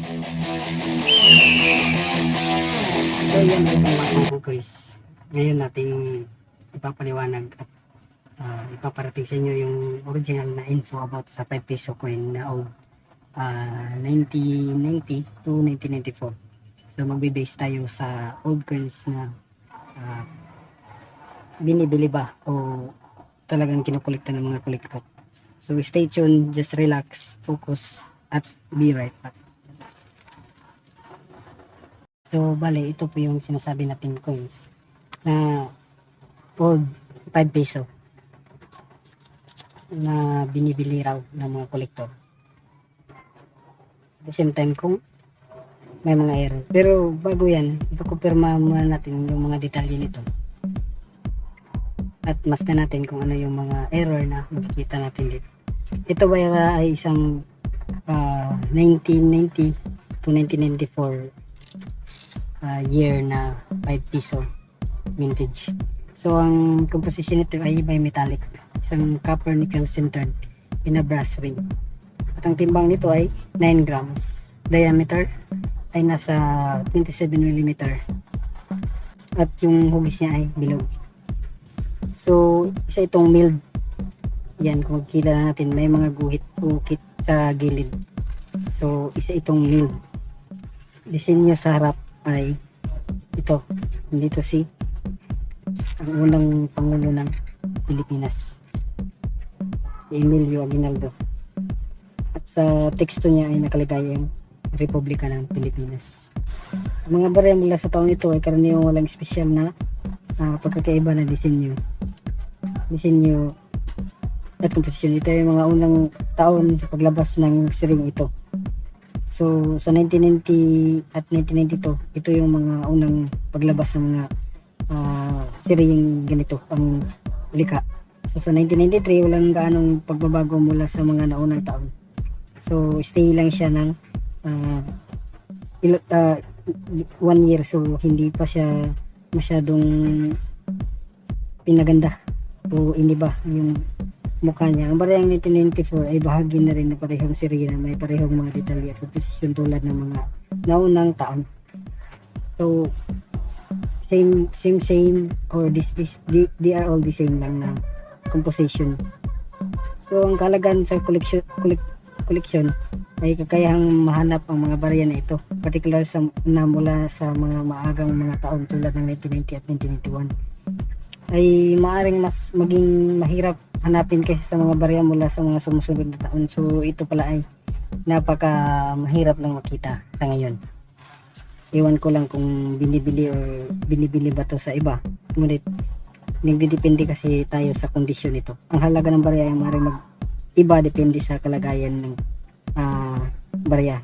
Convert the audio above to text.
So welcome back mga guys. Ngayon nating ipapaliwanag at ah, ipaparating sa inyo yung original na info about sa 5 peso coin na old ah, 1990 to 1994. So magbe-base tayo sa old coins na ah, binibili ba o talagang kinukolekta ng mga kolektor. So stay tuned, just relax, focus at be right back. So, bale, ito po yung sinasabi natin coins na old 5 peso na binibili raw ng mga kolektor. At the same time, kung may mga error. Pero bago yan, ikukumpirma muna natin yung mga detalye nito. At mas na natin kung ano yung mga error na makikita natin dito. Ito ba ay isang ah, 1990 to 1994 uh, year na 5 piso vintage. So, ang composition nito ay bimetallic. Isang copper nickel centered in a brass ring. At ang timbang nito ay 9 grams. Diameter ay nasa 27 mm. At yung hugis niya ay bilog. So, isa itong milled. Yan, kung makikita na natin, may mga guhit ukit sa gilid. So, isa itong milled. Disenyo sa harap ay ito. Dito si ang unang pangulo ng Pilipinas. Si Emilio Aguinaldo. At sa teksto niya ay nakalagay ang Republika ng Pilipinas. Ang mga barya mula sa taong ito ay karaniwang walang espesyal na ah, pagkakaiba na disenyo. Disenyo at komposisyon. Ito ay mga unang taon sa paglabas ng siring ito. So, sa 1990 at 1992, ito yung mga unang paglabas ng mga uh, seryeng ganito, ang lika. So, sa 1993, walang gaanong pagbabago mula sa mga naunang taon. So, stay lang siya ng uh, ilo- uh, one year. So, hindi pa siya masyadong pinaganda o iniba yung mukha niya. Ang barayang 1994 ay bahagi na rin ng parehong serye na may parehong mga detalye at komposisyon tulad ng mga naunang taon. So, same, same, same, or this is, they, they are all the same lang na composition. So, ang kalagan sa collection, collect, collection ay kakayahang mahanap ang mga barya na ito, particular sa, na mula sa mga maagang mga taon tulad ng 1990 at 1991 ay maaring mas maging mahirap hanapin kaysa sa mga barya mula sa mga sumusunod na taon. So ito pala ay napaka mahirap lang makita sa ngayon. Iwan ko lang kung binibili or binibili ba to sa iba. Ngunit nagdidepende kasi tayo sa kondisyon nito. Ang halaga ng barya ay maaaring mag iba depende sa kalagayan ng ah, barya.